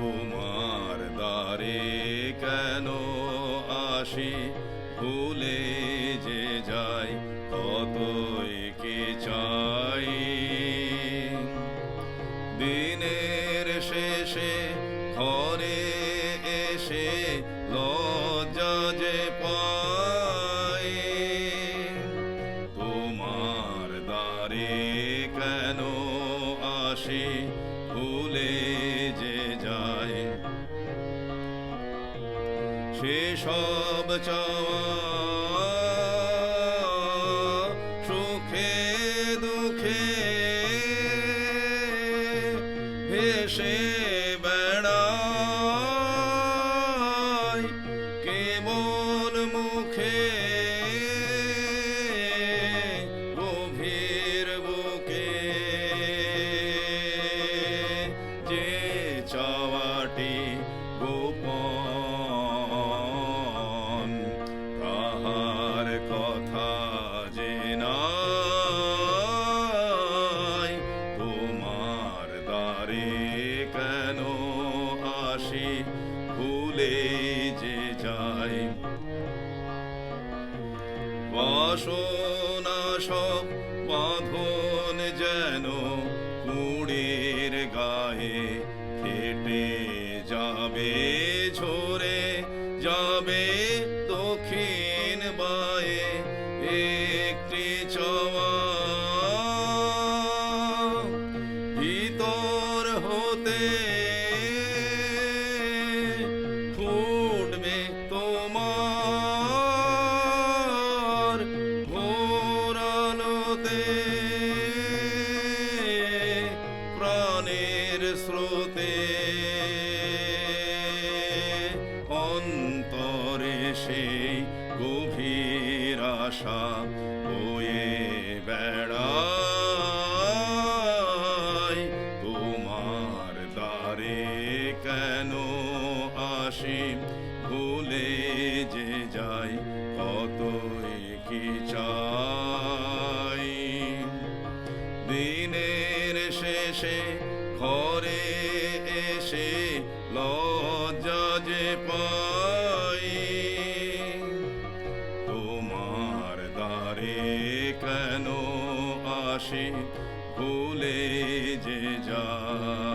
তোমার দ্বারে কেন আসি? ভুলে যে যাই, কতই কি চাই? দিনের শেষে ঘরে এসে লজ্জা যে পাই। তোমার দ্বারে কেন আসি? ভুলে সেসব চাওয়া সুখে দুঃখে ভেসে বাসনা সব বাঁধন যেন কুড়ির গায়ে ফেটে যাবে, ঝরে যাবে দক্ষিণ বায়ে একটি চাওয়া। ভিতর হতে গভীর আশা হয়ে বেড়াই তোমার দ্বারে কেন আসি? ভুলে যে যাই, কতই কি চাই? দিনের শেষে ঘরে এসে লজ্জা যে পাই তোমার দ্বারে কেন আসি? ভুলে যে যায়